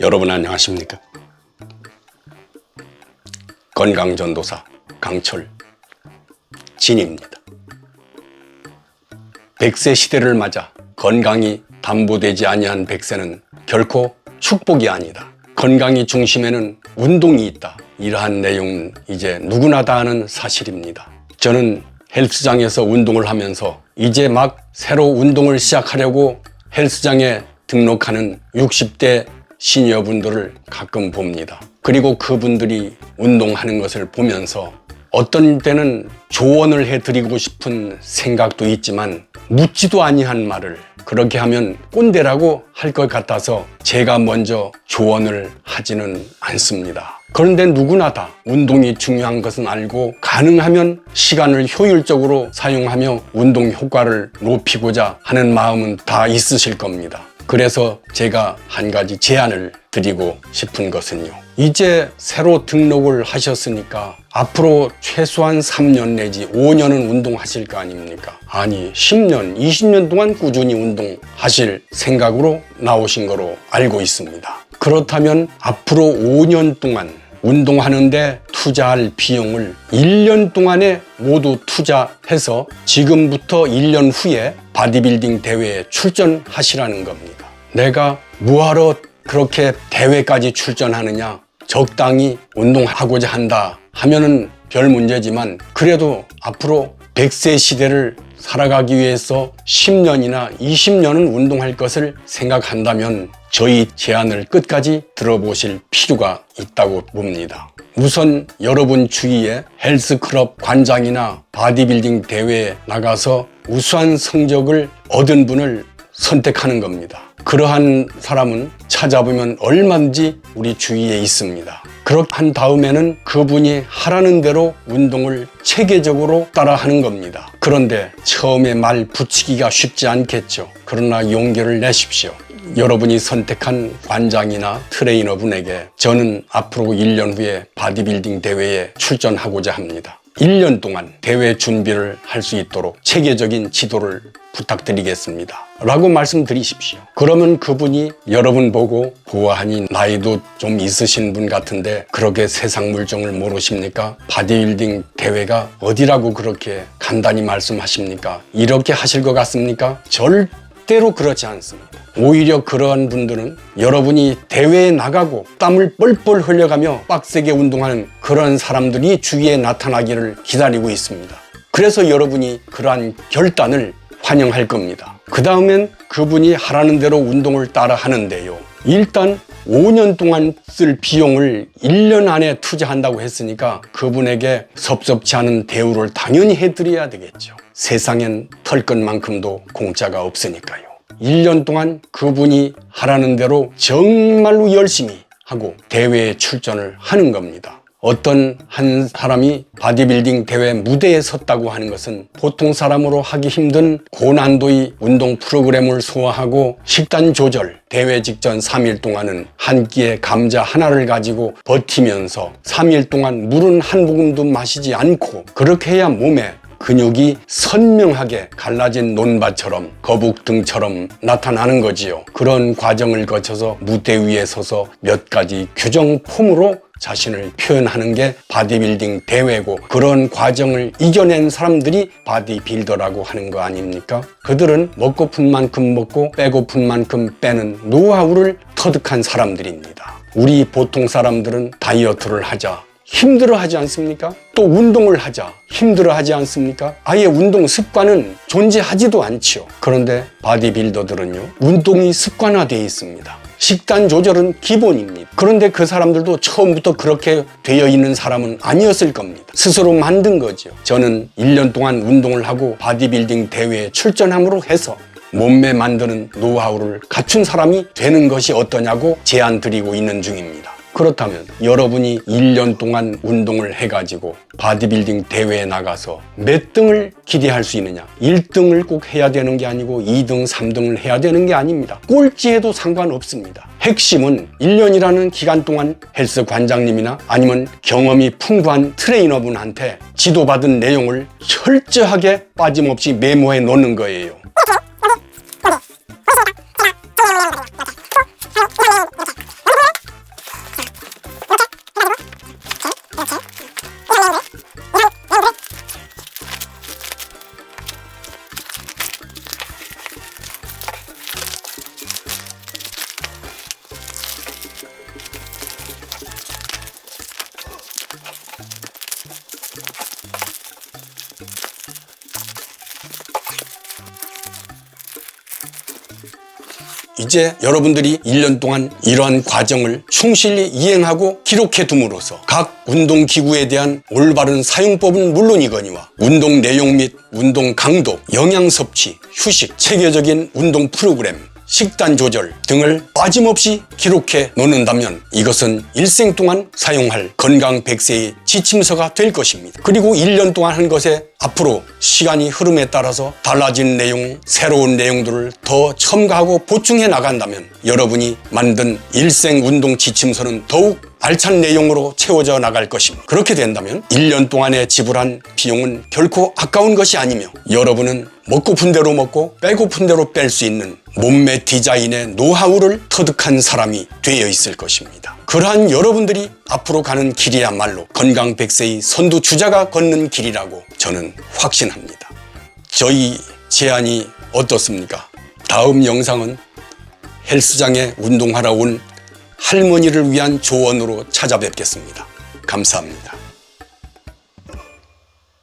여러분 안녕하십니까? 건강전도사 강철 진입니다. 100세 시대를 맞아 건강이 담보되지 아니한 100세는 결코 축복이 아니다. 건강이 중심에는 운동이 있다. 이러한 내용은 이제 누구나 다 아는 사실입니다. 저는 헬스장에서 운동을 하면서 이제 막 새로 운동을 시작하려고 헬스장에 등록하는 60대 시니어분들을 가끔 봅니다. 그리고 그분들이 운동하는 것을 보면서 어떤 때는 조언을 해드리고 싶은 생각도 있지만 묻지도 아니한 말을 그렇게 하면 꼰대라고 할 것 같아서 제가 먼저 조언을 하지는 않습니다. 그런데 누구나 다 운동이 중요한 것은 알고 가능하면 시간을 효율적으로 사용하며 운동 효과를 높이고자 하는 마음은 다 있으실 겁니다. 그래서 제가 한 가지 제안을 드리고 싶은 것은요. 이제 새로 등록을 하셨으니까 앞으로 최소한 3년 내지 5년은 운동하실 거 아닙니까? 아니, 10년, 20년 동안 꾸준히 운동하실 생각으로 나오신 거로 알고 있습니다. 그렇다면 앞으로 5년 동안 운동하는데 투자할 비용을 1년 동안에 모두 투자해서 지금부터 1년 후에 바디빌딩 대회에 출전하시라는 겁니다. 내가 뭐하러 그렇게 대회까지 출전하느냐? 적당히 운동하고자 한다 하면은 별 문제지만 그래도 앞으로 100세 시대를 살아가기 위해서 10년이나 20년은 운동할 것을 생각한다면 저희 제안을 끝까지 들어보실 필요가 있다고 봅니다. 우선 여러분 주위에 헬스클럽 관장이나 바디빌딩 대회에 나가서 우수한 성적을 얻은 분을 선택하는 겁니다. 그러한 사람은 찾아보면 얼마든지 우리 주위에 있습니다. 그렇게 한 다음에는 그분이 하라는 대로 운동을 체계적으로 따라 하는 겁니다. 그런데 처음에 말 붙이기가 쉽지 않겠죠. 그러나 용기를 내십시오. 여러분이 선택한 관장이나 트레이너 분에게 저는 앞으로 1년 후에 바디빌딩 대회에 출전하고자 합니다. 1년 동안 대회 준비를 할 수 있도록 체계적인 지도를 부탁드리겠습니다. 라고 말씀드리십시오. 그러면 그분이 여러분 보고 보아하니 나이도 좀 있으신 분 같은데 그렇게 세상 물정을 모르십니까? 바디빌딩 대회가 어디라고 그렇게 간단히 말씀하십니까? 이렇게 하실 것 같습니까? 절대 로 그렇지 않습니다. 오히려 그러한 분들은 여러분이 대회에 나가고 땀을 뻘뻘 흘려가며 빡세게 운동하는 그런 사람들이 주위에 나타나기를 기다리고 있습니다. 그래서 여러분이 그러한 결단을 환영할 겁니다. 그 다음엔 그분이 하라는 대로 운동을 따라 하는데요. 일단 5년 동안 쓸 비용을 1년 안에 투자한다고 했으니까 그분에게 섭섭지 않은 대우를 당연히 해드려야 되겠죠. 세상엔 털 것만큼도 공짜가 없으니까요. 1년 동안 그분이 하라는 대로 정말로 열심히 하고 대회에 출전을 하는 겁니다. 어떤 한 사람이 바디빌딩 대회 무대에 섰다고 하는 것은 보통 사람으로 하기 힘든 고난도의 운동 프로그램을 소화하고 식단 조절, 대회 직전 3일 동안은 한 끼의 감자 하나를 가지고 버티면서 3일 동안 물은 한 모금도 마시지 않고 그렇게 해야 몸에 근육이 선명하게 갈라진 논밭처럼 거북등처럼 나타나는 거지요. 그런 과정을 거쳐서 무대 위에 서서 몇 가지 규정 폼으로 자신을 표현하는 게 바디빌딩 대회고 그런 과정을 이겨낸 사람들이 바디빌더라고 하는 거 아닙니까? 그들은 먹고픈 만큼 먹고 빼고픈 만큼 빼는 노하우를 터득한 사람들입니다. 우리 보통 사람들은 다이어트를 하자. 힘들어 하지 않습니까? 또 운동을 하자. 힘들어 하지 않습니까? 아예 운동 습관은 존재하지도 않지요. 그런데 바디빌더들은요, 운동이 습관화되어 있습니다. 식단 조절은 기본입니다. 그런데 그 사람들도 처음부터 그렇게 되어 있는 사람은 아니었을 겁니다. 스스로 만든 거죠. 저는 1년 동안 운동을 하고 바디빌딩 대회에 출전함으로 해서 몸매 만드는 노하우를 갖춘 사람이 되는 것이 어떠냐고 제안 드리고 있는 중입니다. 그렇다면 여러분이 1년 동안 운동을 해가지고 바디빌딩 대회에 나가서 몇 등을 기대할 수 있느냐? 1등을 꼭 해야 되는 게 아니고 2등, 3등을 해야 되는 게 아닙니다. 꼴찌해도 상관없습니다. 핵심은 1년이라는 기간 동안 헬스 관장님이나 아니면 경험이 풍부한 트레이너분한테 지도받은 내용을 철저하게 빠짐없이 메모해 놓는 거예요. 이제 여러분들이 1년 동안 이러한 과정을 충실히 이행하고 기록해 둠으로써 각 운동 기구에 대한 올바른 사용법은 물론이거니와 운동 내용 및 운동 강도, 영양 섭취, 휴식, 체계적인 운동 프로그램, 식단 조절 등을 빠짐없이 기록해 놓는다면 이것은 일생 동안 사용할 건강 100세의 지침서가 될 것입니다. 그리고 1년 동안 한 것에 앞으로 시간이 흐름에 따라서 달라진 내용, 새로운 내용들을 더 첨가하고 보충해 나간다면 여러분이 만든 일생 운동 지침서는 더욱 알찬 내용으로 채워져 나갈 것입니다. 그렇게 된다면 1년 동안에 지불한 비용은 결코 아까운 것이 아니며 여러분은 먹고픈 대로 먹고 빼고픈 대로 뺄 수 있는 몸매 디자인의 노하우를 터득한 사람이 되어 있을 것입니다. 그러한 여러분들이 앞으로 가는 길이야말로 건강 100세의 선두 주자가 걷는 길이라고 저는 확신합니다. 저희 제안이 어떻습니까? 다음 영상은 헬스장에 운동하러 온 할머니를 위한 조언으로 찾아뵙겠습니다. 감사합니다.